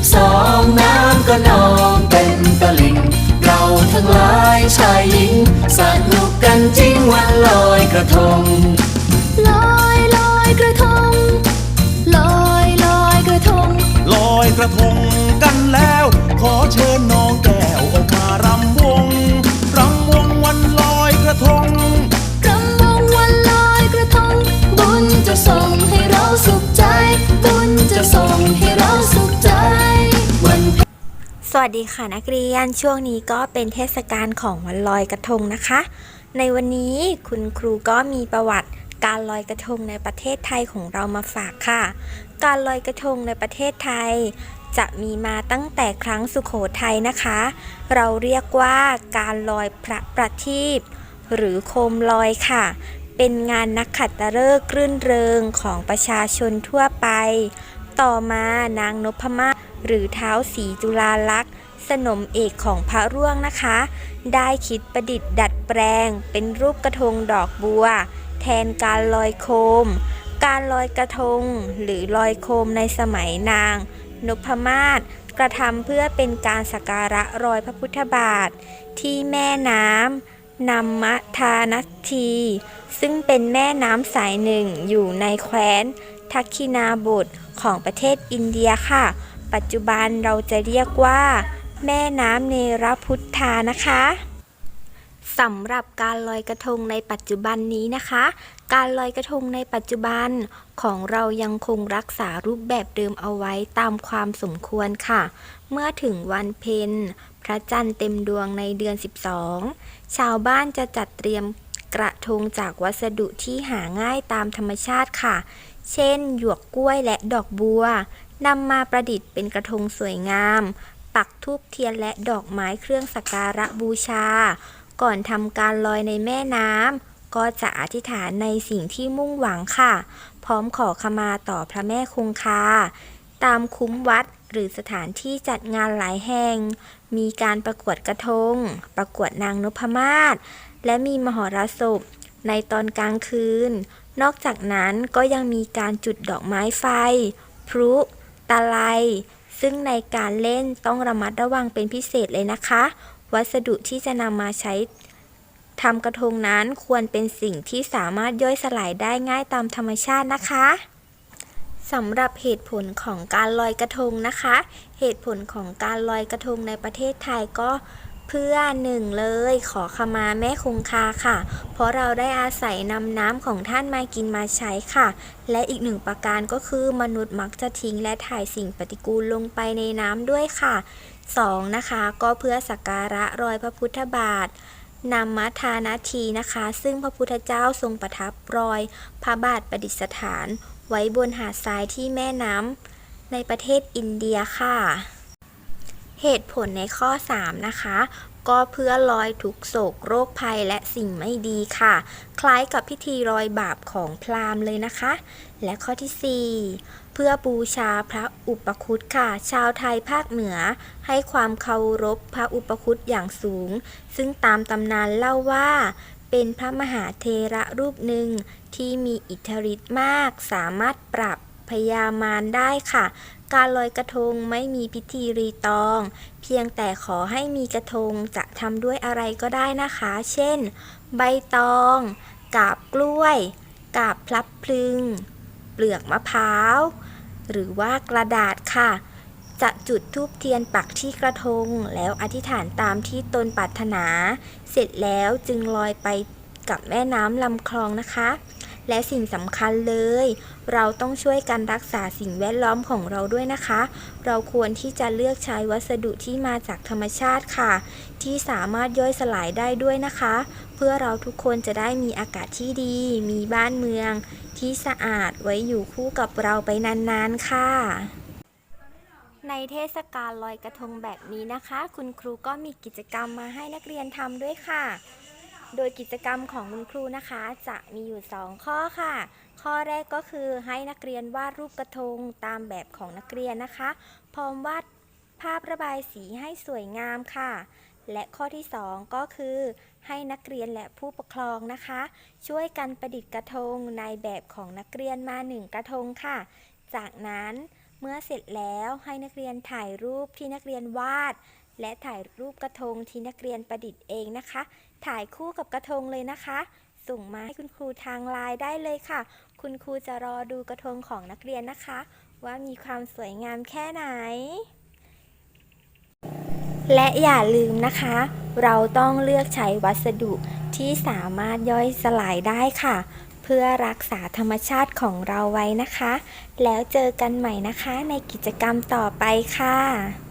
สิบสองน้ำก็นองเป็นตะลิ่ง เราทั้งหลายชายหญิง สนุกกันจริงวันลอยกระทง ลอยลอยกระทง ลอยลอยกระทง ลอยกระทงกันแล้ว ขอเชิญน้อง สวัสดีค่ะนักเรียนช่วงนี้ก็เป็นเทศกาลของวันลอยกระทงนะคะ ในวันนี้คุณครูก็มีประวัติการลอยกระทงในประเทศไทยของเรามาฝากค่ะ การลอยกระทงในประเทศไทย จะมีมาตั้งแต่ครั้งสุขโขทัยนะคะ เราเรียกว่าการลอยพระประทีปหรือโคมลอยค่ะ เป็นงานนักขัตฤกษ์รื่นเริงของประชาชนทั่วไป ต่อมานางนพมาศ หรือเท้าวศรีจุฬาลักษณ์ สนมเอกของพระร่วงนะคะ ได้คิดประดิษฐ์ดัดแปลง เป็นรูปกระทงดอกบัว แทนการลอยโคม การลอยกระทง หรือลอยโคมในสมัยนางนพมาศกระทำเพื่อเป็นการสักการะรอยพระพุทธบาท ที่แม่น้ำนำมะทานัที ซึ่งเป็นแม่น้ำสายหนึ่งอยู่ในแคว้นทักคินาบุตรของประเทศอินเดียค่ะ ปัจจุบันเราจะเรียกว่า แม่น้ำเนรพุทธานะคะสำหรับการลอยกระทงในปัจจุบันนี้นะคะ การลอยกระทงในปัจจุบันของเรายังคงรักษารูปแบบเดิมเอาไว้ตามความสมควรค่ะ เมื่อถึงวันเพ็ญพระจันทร์เต็มดวงในเดือน 12 ชาวบ้านจะจัดเตรียมกระทงจากวัสดุที่หาง่ายตามธรรมชาติค่ะ เช่น หยวกกล้วยและดอกบัว นำมาประดิษฐ์เป็นกระทงสวยงาม ปักทูบเทียนและดอกไม้เครื่องสักการะบูชา ก่อนทำการลอยในแม่น้ำก็จะอธิษฐานในสิ่งที่มุ่งหวังค่ะ พร้อมขอขมาต่อพระแม่คงคา ตามคุ้มวัดหรือสถานที่จัดงานหลายแห่ง มีการประกวดกระทง ประกวดนางนพมาศ และมีมหรสพในตอนกลางคืน นอกจากนั้นก็ยังมีการจุดดอกไม้ไฟ พลุ ตะไล ซึ่งในการเล่นต้องระมัดระวังเป็นพิเศษเลยนะคะ วัสดุที่จะนำมาใช้ทำกระทงนั้นควรเป็นสิ่งที่สามารถย่อยสลายได้ง่ายตามธรรมชาตินะคะสำหรับเหตุผลของการลอยกระทงนะคะ เหตุผลของการลอยกระทงในประเทศไทยก็ เพื่อหนึ่งเลยขอขมาแม่คงคาค่ะ เพราะเราได้อาศัยนำน้ำของท่านมากินมาใช้ค่ะ และอีกหนึ่งประการก็คือมนุษย์มักจะทิ้งและถ่ายสิ่งปฏิกูลลงไปในน้ำด้วยค่ะ 2. นะคะก็เพื่อสักการะรอยพระพุทธบาทนำมัทานาทีนะคะ ซึ่งพระพุทธเจ้าทรงประทับรอย พระบาทประดิษฐาน ไว้บนหาดทรายที่แม่น้ำในประเทศอินเดียค่ะ เหตุผลในข้อ 3 นะคะ ก็เพื่อลอยทุกโศกโรคภัยและสิ่งไม่ดีค่ะ คล้ายกับพิธีลอยบาปของพราหมณ์เลยนะคะ และข้อที่ 4 เพื่อบูชาพระอุปคุตค่ะ ชาวไทยภาคเหนือ ให้ความเคารพพระอุปคุตอย่างสูง ซึ่งตามตำนานเล่าว่าเป็นพระมหาเทระรูปหนึ่งที่มีอิทธิฤทธิ์มากสามารถปรับ พยามารได้ค่ะ การลอยกระทงไม่มีพิธีรีตอง เพียงแต่ขอให้มีกระทงจะทำด้วยอะไรก็ได้นะคะ เช่น ใบตอง กาบกล้วย กาบพลับพลึง เปลือกมะพร้าว หรือว่ากระดาษค่ะจะจุดธูปเทียนปักที่กระทง แล้วอธิษฐานตามที่ตนปรารถนา เสร็จแล้วจึงลอยไปกับแม่น้ำลำคลองนะคะ และสิ่งสำคัญเลย เราต้องช่วยกันรักษาสิ่งแวดล้อมของเราด้วยนะคะ เราควรที่จะเลือกใช้วัสดุที่มาจากธรรมชาติค่ะ ที่สามารถย่อยสลายได้ด้วยนะคะ เพื่อเราทุกคนจะได้มีอากาศที่ดี มีบ้านเมือง ที่สะอาดไว้อยู่คู่กับเราไปนานๆค่ะในเทศกาลลอยกระทงแบบนี้นะคะ คุณครูก็มีกิจกรรมมาให้นักเรียนทำด้วยค่ะ โดยกิจกรรมของคุณครูนะคะ จะมีอยู่ 2 ข้อค่ะ ข้อแรกก็คือให้นักเรียนวาดรูปกระทงตามแบบของนักเรียนนะคะ พร้อมวาดภาพระบายสีให้สวยงามค่ะ และข้อที่ 2 ก็คือ ให้นักเรียนและผู้ปกครองนะคะ ช่วยกันประดิษฐ์กระทงในแบบของนักเรียนมาหนึ่งกระทงค่ะ จากนั้นเมื่อเสร็จแล้วให้นักเรียนถ่ายรูปที่นักเรียนวาด และถ่ายรูปกระทงที่นักเรียนประดิษฐ์เองนะคะ ถ่ายคู่กับกระทงเลยนะคะ ส่งมาให้คุณครูทางไลน์ได้เลยค่ะ คุณครูจะรอดูกระทงของนักเรียนนะคะ ว่ามีความสวยงามแค่ไหน และอย่าลืมนะคะ เราต้องเลือกใช้วัสดุที่สามารถย่อยสลายได้ค่ะ เพื่อรักษาธรรมชาติของเราไว้นะคะ แล้วเจอกันใหม่นะคะในกิจกรรมต่อไปค่ะ